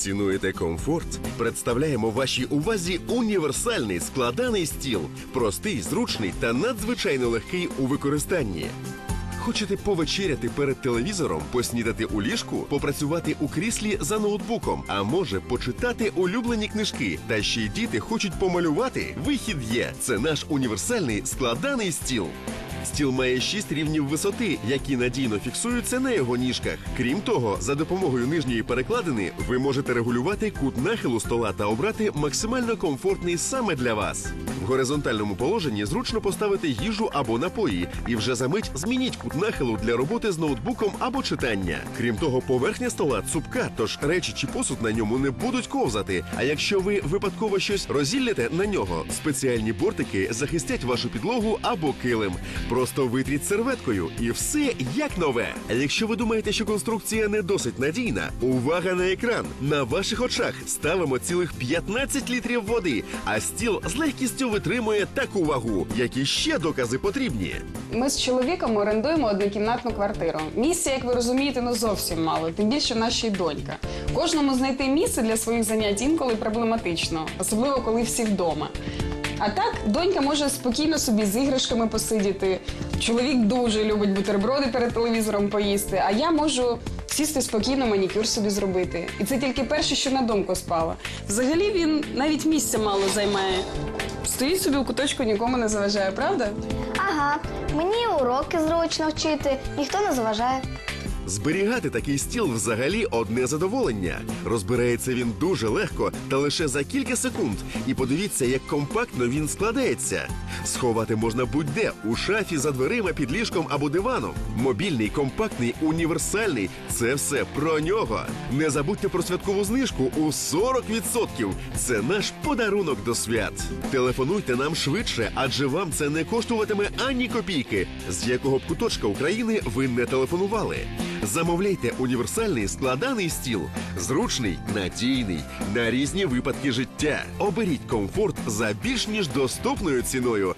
Цінуєте комфорт? Представляємо вашій увазі універсальний складаний стіл, простий, зручний та надзвичайно легкий у використанні. Хочете повечеряти перед телевізором, поснідати у ліжку, попрацювати у кріслі за ноутбуком, а може почитати улюблені книжки. Та ще й діти хочуть помалювати. Вихід є. Це наш універсальний складаний стіл. Стіл має шість рівнів висоти, які надійно фіксуються на його ніжках. Крім того, за допомогою нижньої перекладини ви можете регулювати кут нахилу стола та обрати максимально комфортний саме для вас. В горизонтальному положенні зручно поставити їжу або напої, і вже за мить змініть кут нахилу для роботи з ноутбуком або читання. Крім того, поверхня стола цупка, тож речі чи посуд на ньому не будуть ковзати. А якщо ви випадково щось розілляте на нього, спеціальні бортики захистять вашу підлогу або килим. Просто витріть серветкою, і все як нове. Якщо ви думаєте, що конструкція не досить надійна, увага на екран! На ваших очах ставимо цілих 15 літрів води, а стіл з легкістю витримує таку вагу. Які ще докази потрібні? Ми з чоловіком орендуємо однокімнатну квартиру. Місця, як ви розумієте, ну зовсім мало, тим більше нашій донька. Кожному знайти місце для своїх занять інколи проблематично, особливо коли всі вдома. А так, донька може спокійно собі з іграшками посидіти. Чоловік дуже любить бутерброди перед телевізором поїсти, а я можу сісти спокійно, манікюр собі зробити. І це тільки перше, що на думку спало. Взагалі він навіть місця мало займає. Стоїть собі у куточку, нікому не заважає, правда? Ага, мені уроки зручно вчити, ніхто не заважає. Зберігати такий стіл взагалі одне задоволення. Розбирається він дуже легко та лише за кілька секунд. І подивіться, як компактно він складається. Сховати можна будь-де у шафі за дверима, під ліжком або диваном. Мобільний, компактний, універсальний це все про нього. Не забудьте про святкову знижку у 40%. Це наш подарунок до свят. Телефонуйте нам швидше, адже вам це не коштуватиме ані копійки, з якого б куточка України ви не телефонували. Замовляйте універсальний складаний стіл, зручний, надійний на різні випадки життя. Оберіть комфорт за більш ніж доступною ціною